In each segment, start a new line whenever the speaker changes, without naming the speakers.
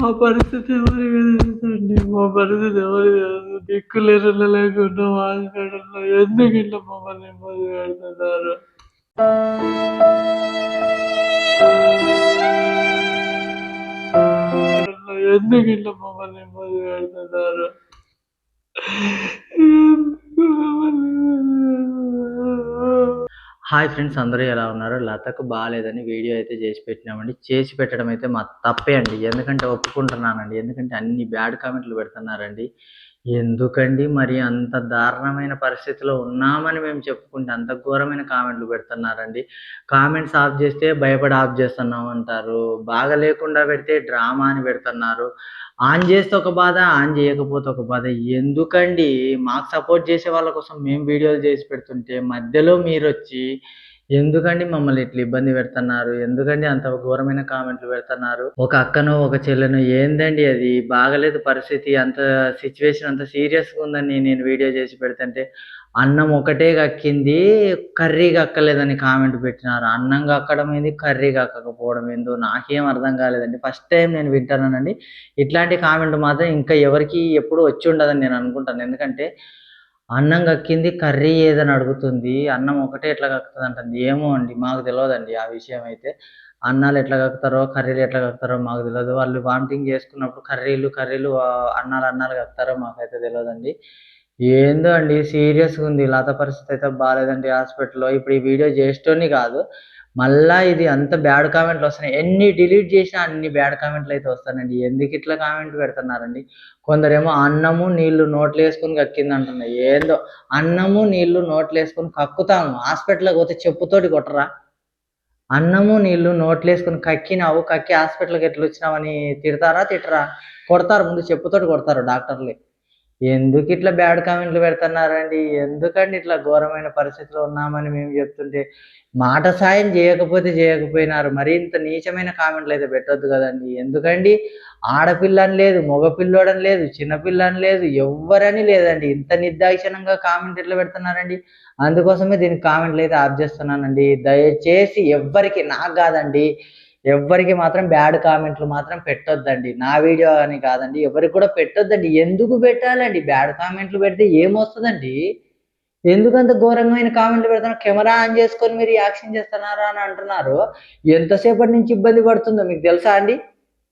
మా పరిస్థితి ఎవరి తెలుసండి మా పరిస్థితి ఎవరి తెలుసు దిక్కులేరు లేకుండా హాస్పిటల్లో ఎందుకు ఇట్లా మమ్మల్ని ఇబ్బంది పెడుతున్నారు? ఎందుకు ఇట్లా మమ్మల్ని ఇబ్బంది పెడుతున్నారు?
హాయ్ ఫ్రెండ్స్ అందరూ ఎలా ఉన్నారు? లతకు బాగాలేదని వీడియో అయితే చేసి పెట్టినామండి. చేసి పెట్టడం అయితే మా తప్పే అండి. ఎందుకంటే ఒప్పుకుంటున్నానండి. ఎందుకంటే అన్ని బ్యాడ్ కామెంట్లు పెడుతున్నారండి. ఎందుకండి మరి అంత దారుణమైన పరిస్థితిలో ఉన్నామని మేము చెప్పుకుంటే అంత ఘోరమైన కామెంట్లు పెడుతున్నారండి. కామెంట్స్ ఆఫ్ చేస్తే భయపడి ఆఫ్ చేస్తున్నాం అంటారు. బాగా లేకుండా పెడితే డ్రామా అని పెడుతున్నారు. ఆన్ చేస్తే ఒక బాధ ఆన్ చేయకపోతే ఒక బాధ. ఎందుకండి? మాకు సపోర్ట్ చేసే వాళ్ళ కోసం మేము వీడియోలు చేసి పెడుతుంటే మధ్యలో మీరు వచ్చి ఎందుకండి మమ్మల్ని ఇట్లా ఇబ్బంది పెడుతున్నారు? ఎందుకండి అంత ఘోరమైన కామెంట్లు పెడుతున్నారు? ఒక అక్కను ఒక చెల్లెను ఏందండి అది? బాగలేదు పరిస్థితి. అంత సిచ్యువేషన్ అంత సీరియస్గా ఉందని నేను వీడియో చేసి పెడుతుంటే అన్నం ఒకటే కక్కింది కర్రీ కక్కలేదని కామెంట్ పెట్టినారు. అన్నం కక్కడం ఏంది? కర్రీ కక్కకపోవడం ఏందో? నాకేం అర్థం కాలేదండి. ఫస్ట్ టైం నేను వింటానండి ఇట్లాంటి కామెంట్ మాత్రం ఇంకా ఎవరికి ఎప్పుడు వచ్చి ఉండదని నేను అనుకుంటాను. ఎందుకంటే అన్నం కక్కింది కర్రీ ఏదని అడుగుతుంది. అన్నం ఒకటే ఎట్లా కక్కుతుంది అంటుంది ఏమో అండి మాకు తెలియదండి ఆ విషయం అయితే అన్నాలు ఎట్లా కక్కుతారో కర్రీలు ఎట్లా కక్కుతారో మాకు తెలియదు వాళ్ళు వామిటింగ్ చేసుకున్నప్పుడు కర్రీలు కర్రీలు అన్నాలు అన్నాలు కక్కుతారో మాకైతే తెలియదండి ఏందో అండి సీరియస్గా ఉంది. లత పరిస్థితి అయితే బాగాలేదండి హాస్పిటల్లో. ఇప్పుడు ఈ వీడియో చేసేటోని కాదు. మళ్ళా ఇది అంత బ్యాడ్ కామెంట్లు వస్తున్నాయి. ఎన్ని డిలీట్ చేసినా అన్ని బ్యాడ్ కామెంట్లు అయితే వస్తానండి. ఎందుకు ఇట్లా కామెంట్ పెడుతున్నారండి? కొందరేమో అన్నము నీళ్ళు నోట్లు వేసుకొని కక్కింది అంటున్నాయి ఏందో అన్నము నీళ్ళు నోట్లు వేసుకొని కక్కుతాము. హాస్పిటల్కి పోతే చెప్పుతోటి కొట్టరా? అన్నము నీళ్ళు నోట్లు వేసుకొని కక్కినావు కక్కి హాస్పిటల్కి ఎట్లా వచ్చినావని తిడతారా తిట్టరా? కొడతారు ముందు చెప్పుతోటి కొడతారు డాక్టర్లు. ఎందుకు ఇట్లా బ్యాడ్ కామెంట్లు పెడుతున్నారండి? ఎందుకండి ఇట్లా ఘోరమైన పరిస్థితిలో ఉన్నామని మేము చెప్తుంటే మాట సాయం చేయకపోతే చేయకపోయినారు. మరి ఇంత నీచమైన కామెంట్లు అయితే పెట్టొద్దు కదండి. ఎందుకండి? ఆడపిల్లని లేదు మగపిల్లోడని లేదు చిన్నపిల్లని లేదు ఎవ్వరని లేదండి. ఇంత నిర్దాక్షిణంగా కామెంట్ ఎట్లా పెడుతున్నారండి? అందుకోసమే దీనికి కామెంట్లు అయితే ఆఫ్ చేస్తున్నానండి. దయచేసి ఎవ్వరికి నాకు కాదండి ఎవ్వరికి మాత్రం బ్యాడ్ కామెంట్లు మాత్రం పెట్టొద్దండి. నా వీడియో అని కాదండి ఎవరికి కూడా పెట్టొద్దండి. ఎందుకు పెట్టాలండి? బ్యాడ్ కామెంట్లు పెడితే ఏమొస్తుందండి? ఎందుకంత ఘోరంగా కామెంట్లు పెడుతున్నారు కెమెరా ఆన్ చేసుకొని మీరు యాక్షన్ చేస్తున్నారా అని అంటున్నారు. ఎంతసేపటి నుంచి ఇబ్బంది పడుతుందో మీకు తెలుసా అండి?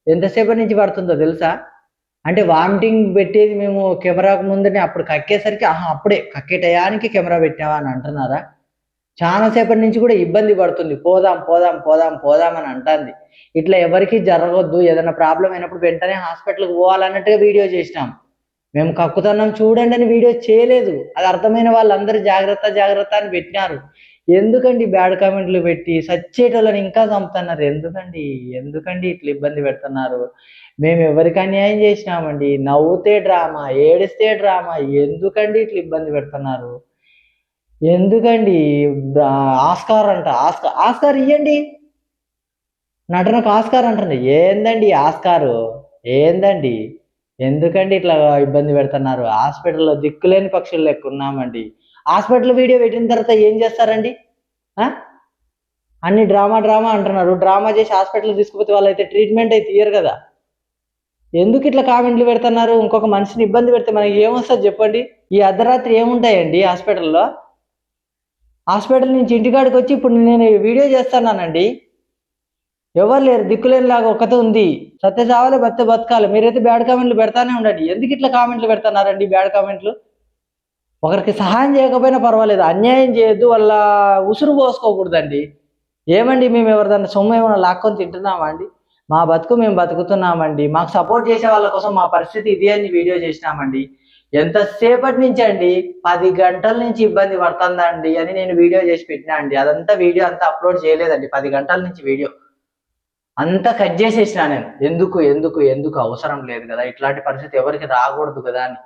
ఎంతసేపటి నుంచి పడుతుందో తెలుసా? అంటే వామిటింగ్ పెట్టేది మేము కెమెరాకు ముందని అప్పుడు కక్కేసరికి ఆహా అప్పుడే కక్కే టయానికి కెమెరా పెట్టావా అని అంటున్నారా? చాలాసేపటి నుంచి కూడా ఇబ్బంది పడుతుంది. పోదాం పోదాం పోదాం పోదాం అని అంటుంది. ఇట్లా ఎవరికి జరగొద్దు. ఏదైనా ప్రాబ్లం అయినప్పుడు వెంటనే హాస్పిటల్కి పోవాలన్నట్టుగా వీడియో చేసినాం. మేము కక్కుతున్నాం చూడండి అని వీడియో చేయలేదు. అది అర్థమైన వాళ్ళందరూ జాగ్రత్త జాగ్రత్త అని పెట్టినారు. ఎందుకండి బ్యాడ్ కామెంట్లు పెట్టి సచ్చేటోళ్ళని ఇంకా చంపుతున్నారు? ఎందుకండి? ఎందుకండి ఇట్లా ఇబ్బంది పెడుతున్నారు? మేము ఎవరికి అన్యాయం చేసినామండి? నవ్వుతే డ్రామా ఏడిస్తే డ్రామా ఎందుకండి ఇట్లా ఇబ్బంది పెడుతున్నారు? ఎందుకండి? బ్రా- ఆస్కార్ అంట. ఆస్కార్ ఆస్కార్ ఇయ్యండి. నటనకు ఆస్కార్ అంటుంది ఏందండి ఆస్కారు? ఏందండి? ఎందుకండి ఇట్లా ఇబ్బంది పెడుతున్నారు? హాస్పిటల్లో దిక్కులేని పక్షులు లెక్క ఉన్నామండి హాస్పిటల్ వీడియో పెట్టిన తర్వాత ఏం చేస్తారండి? అన్ని డ్రామా డ్రామా అంటున్నారు. డ్రామా చేసి హాస్పిటల్ తీసుకుపోతే వాళ్ళైతే ట్రీట్మెంట్ అయితే ఇయ్యరు కదా. ఎందుకు ఇట్లా కామెంట్లు పెడుతున్నారు? ఇంకొక మనిషిని ఇబ్బంది పెడితే మనకి ఏమొస్తుంది చెప్పండి? ఈ అర్ధరాత్రి ఏముంటాయండి హాస్పిటల్లో? హాస్పిటల్ నుంచి ఇంటికాడికి వచ్చి ఇప్పుడు నేను వీడియో చేస్తున్నానండి. ఎవరు లేరు దిక్కులేనిలాగా ఒక్కతే ఉంది. సత్య చావాలి బత్తే బతకాలి. మీరైతే బ్యాడ్ కామెంట్లు పెడతానే ఉండండి. ఎందుకు ఇట్లా కామెంట్లు పెడుతున్నారండి బ్యాడ్ కామెంట్లు? ఒకరికి సహాయం చేయకపోయినా పర్వాలేదు. అన్యాయం చేయొద్దు వాళ్ళ ఉసురు పోసుకోకూడదండి. ఏమండి మేము ఎవరిదన్నా సొమ్ము ఏమైనా లాక్కొని తింటున్నామా అండి? మా బతుకు మేము బతుకుతున్నామండి. మాకు సపోర్ట్ చేసే వాళ్ళ కోసం మా పరిస్థితి ఇది అని వీడియో చేసినామండి. ఎంతసేపటి నుంచి అండి పది గంటల నుంచి ఇబ్బంది పడుతుందండి అని నేను వీడియో చేసి పెట్టినా అండి. అదంతా వీడియో అంతా అప్లోడ్ చేయలేదండి. పది గంటల నుంచి వీడియో. అంతా కట్ చేసేసిన నేను. ఎందుకు ఎందుకు ఎందుకు? అవసరం లేదు కదా. ఇట్లాంటి పరిస్థితి ఎవరికి రాకూడదు కదా అని.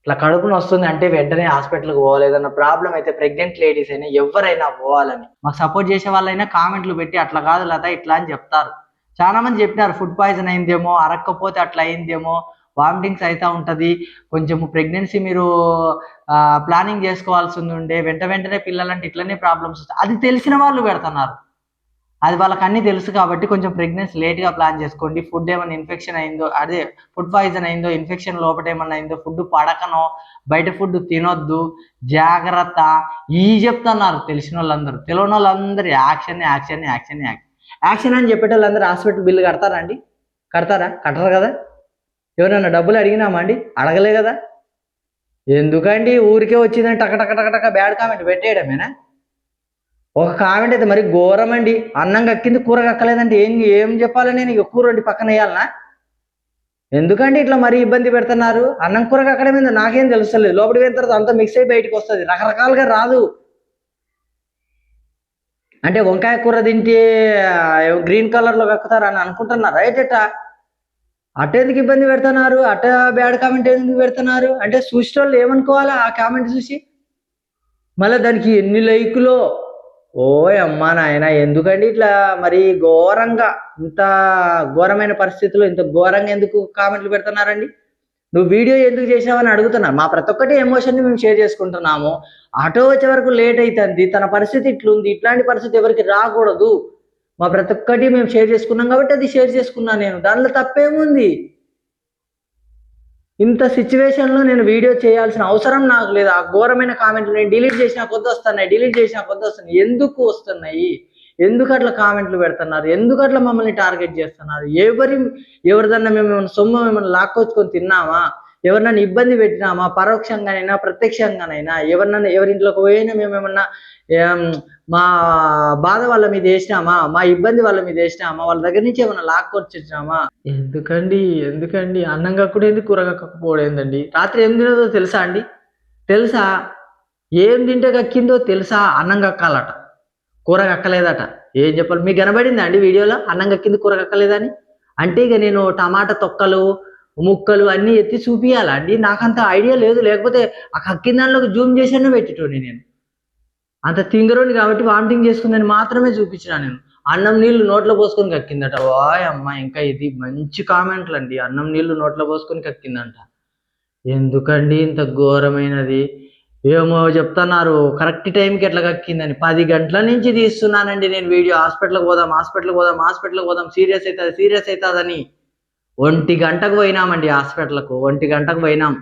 ఇట్లా కడుపున వస్తుంది అంటే వెంటనే హాస్పిటల్కి పోవాలేదన్న ప్రాబ్లం అయితే ప్రెగ్నెంట్ లేడీస్ అయినా ఎవరైనా పోవాలని. మాకు సపోర్ట్ చేసే వాళ్ళైనా కామెంట్లు పెట్టి అట్లా కాదు లత ఇట్లా అని చెప్తారు. చాలా మంది చెప్పినారు ఫుడ్ పాయిజన్ అయిందేమో అరక్కపోతే అట్లా అయిందేమో వామిటింగ్స్ అవుతూ ఉంటుంది. కొంచెము ప్రెగ్నెన్సీ మీరు ప్లానింగ్ చేసుకోవాల్సి ఉండే వెంట వెంటనే పిల్లలంటే ఇట్లనే ప్రాబ్లమ్స్ వస్తాయి. అది తెలిసిన వాళ్ళు పెడుతున్నారు. అది వాళ్ళకి అన్నీ తెలుసు కాబట్టి కొంచెం ప్రెగ్నెన్సీ లేట్గా ప్లాన్ చేసుకోండి. ఫుడ్ ఏమైనా ఇన్ఫెక్షన్ అయిందో అదే ఫుడ్ పాయిజన్ అయిందో ఇన్ఫెక్షన్ లోపల ఏమైనా అయిందో ఫుడ్ పడకనో బయట ఫుడ్ తినొద్దు జాగ్రత్త. ఈ చెప్తున్నారు తెలిసిన వాళ్ళందరూ. తెలియని వాళ్ళందరూ action action action action. Action అని చెప్పేటోళ్ళందరూ హాస్పిటల్ బిల్లు కడతారా అండి? కడతారా? కట్టరు కదా? ఎవరైనా డబ్బులు అడిగినామా అండి? అడగలే కదా. ఎందుకండి ఊరికే వచ్చిందని టక టక టక టక బ్యాడ్ కామెంట్ పెట్టేయడమేనా? ఒక కామెంట్ అయితే మరి ఘోరం అండి అన్నం కక్కింది కూర కక్కలేదంటే ఏం ఏం చెప్పాలి నేను? ఇక కూర వండి పక్కన వేయాలనా? ఎందుకండి ఇట్లా మరీ ఇబ్బంది పెడుతున్నారు? అన్నం కూర కక్కడం మీద నాకేం తెలుస్తలేదు. లోపలికి పోయిన తర్వాత అంతా మిక్స్ అయి బయటకు వస్తుంది. రకరకాలుగా రాదు. అంటే వంకాయ కూర తింటే గ్రీన్ కలర్లో కక్కుతారు అని అనుకుంటున్నారు? రైట్ ఎట్టా ఎందుకు ఇబ్బంది పెడుతున్నారు? అట బ్యాడ్ కామెంట్ ఎందుకు పెడుతున్నారు? అంటే చూసిన వాళ్ళు ఏమనుకోవాలా ఆ కామెంట్ చూసి? మళ్ళీ దానికి ఎన్ని లైకులో ఓ అమ్మా నాయన ఎందుకండి ఇట్లా మరి ఘోరంగా ఇంత ఘోరమైన పరిస్థితుల్లో ఇంత ఘోరంగా ఎందుకు కామెంట్లు పెడుతున్నారండి? నువ్వు వీడియో ఎందుకు చేసావని అడుగుతున్నారు మా ప్రతి ఒక్కటి ఎమోషన్ని మేము షేర్ చేసుకుంటున్నాము. ఆటో వచ్చే వరకు లేట్ అవుతుంది తన పరిస్థితి ఇట్లుంది. ఇట్లాంటి పరిస్థితి ఎవరికి రాకూడదు. మా ప్రతి ఒక్కటి మేము షేర్ చేసుకున్నాం కాబట్టి అది షేర్ చేసుకున్నాను నేను. దానిలో తప్పేముంది? ఇంత సిచ్యువేషన్లో నేను వీడియో చేయాల్సిన అవసరం నాకు లేదు. ఆ ఘోరమైన కామెంట్లు నేను డిలీట్ చేసిన కొద్ది వస్తున్నాయి డిలీట్ చేసిన కొద్ది వస్తున్నాయి. ఎందుకు వస్తున్నాయి? ఎందుకు అట్లా కామెంట్లు పెడుతున్నారు? ఎందుకు అట్లా మమ్మల్ని టార్గెట్ చేస్తున్నారు? ఎవరి ఎవరిదన్నా మేము ఏమైనా సొమ్ము మిమ్మల్ని లాక్కొచ్చుకొని తిన్నామా? ఎవరినైనా ఇబ్బంది పెట్టినామా? పరోక్షంగానైనా ప్రత్యక్షంగానైనా? ఎవరినైనా ఎవరింట్లోకి పోయినా మేము ఏమన్నా మా బాధ వాళ్ళ మీద వేసినామా? మా ఇబ్బంది వాళ్ళ మీద వేసినామా? వాళ్ళ దగ్గర నుంచి ఏమైనా లాక్కొచ్చినామా ఎందుకండి? ఎందుకండి? అన్నం కక్కుడేంది కూర కక్కకపోయిందండి ఏందండి? రాత్రి ఏం తినదో తెలుసా అండి? తెలుసా? ఏం తింటే కక్కిందో తెలుసా? అన్నం కక్కాలట. కూర కక్కలేదట. ఏం చెప్పాలి? మీకు కనబడిందా అండి వీడియోలో? అన్నం కక్కింది కూర కక్కలేదని? అంటే ఇక నేను టమాటా తొక్కలు ముక్కలు అన్నీ ఎత్తి చూపియాలా అండి? నాకంత ఐడియా లేదు. లేకపోతే ఆ కక్కిన దానిలోకి జూమ్ చేసాను పెట్టేటోని నేను. అంత తింగరోని కాబట్టి వామిటింగ్ చేసుకుందని మాత్రమే చూపించిన నేను. అన్నం నీళ్ళు నోట్లో పోసుకొని కక్కిందట. వాయ్ అమ్మ ఇంకా ఇది మంచి కామెంట్లు అండి అన్నం నీళ్ళు నోట్లో పోసుకొని కక్కిందంట. ఎందుకండి ఇంత ఘోరమైనది? ఏమో చెప్తున్నారు. కరెక్ట్ టైంకి ఎట్లా కక్కిందని. పది గంటల నుంచి తీస్తున్నానండి నేను వీడియో. హాస్పిటల్కి పోదాం హాస్పిటల్కి పోదాం హాస్పిటల్కి పోదాం. సీరియస్ అవుతుంది సీరియస్ అవుతుందని. ఒంటి గంటకు పోయినామండి హాస్పిటల్కు. ఒంటి గంటకు పోయినాం.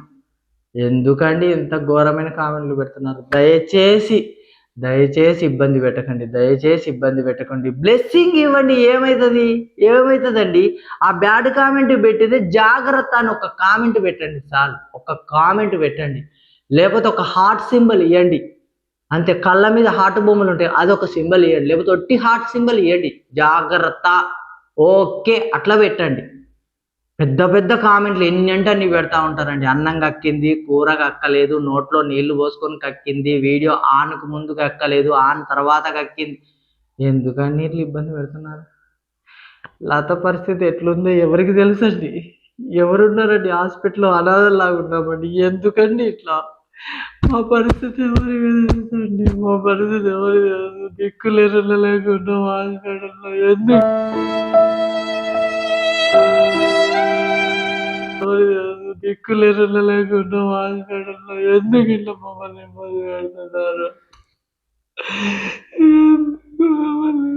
ఎందుకండి ఇంత ఘోరమైన కామెంట్లు పెడుతున్నారు? దయచేసి దయచేసి ఇబ్బంది పెట్టకండి దయచేసి ఇబ్బంది పెట్టకండి. బ్లెస్సింగ్ ఇవ్వండి ఏమవుతుంది ఏమవుతుందండి ఆ బ్యాడ్ కామెంట్ పెట్టితే జాగ్రత్త అని ఒక కామెంట్ పెట్టండి చాలు. ఒక కామెంట్ పెట్టండి. లేకపోతే ఒక హార్ట్ సింబల్ ఇవ్వండి అంతే కళ్ళ మీద హార్ట్ బొమ్మలు ఉంటాయి అదొక సింబల్ ఇవ్వండి లేకపోతే ఒట్టి హార్ట్ సింబల్ ఇవ్వండి జాగ్రత్త. ఓకే అట్లా పెట్టండి. పెద్ద పెద్ద కామెంట్లు ఎన్ని అంటే అన్ని పెడతా ఉంటారండి. అన్నం కక్కింది కూర కక్కలేదు నోట్లో నీళ్ళు పోసుకొని కక్కింది వీడియో ఆన్కు ముందు కక్కలేదు ఆన్ తర్వాత కక్కింది. ఎందుకని ఇట్లా ఇబ్బంది పెడుతున్నారు? లత పరిస్థితి ఎట్లుందో ఎవరికి తెలుసండి? ఎవరున్నారండి? హాస్పిటల్లో అనాథలాగా ఉన్నామండి. ఎందుకండి ఇట్లా? మా పరిస్థితి ఎవరికి తెలుసండి? మా పరిస్థితి ఎవరికి తెలుసు? దిక్కులేరు లేకుండా హాస్పిటల్లో. ఎందుకు? దిక్కులేరు లేకుండా హాస్పిటల్లో ఎందుకు ఇట్లా మమ్మల్ని ఇబ్బంది పెడుతున్నారు? ఎందుకు మమ్మల్ని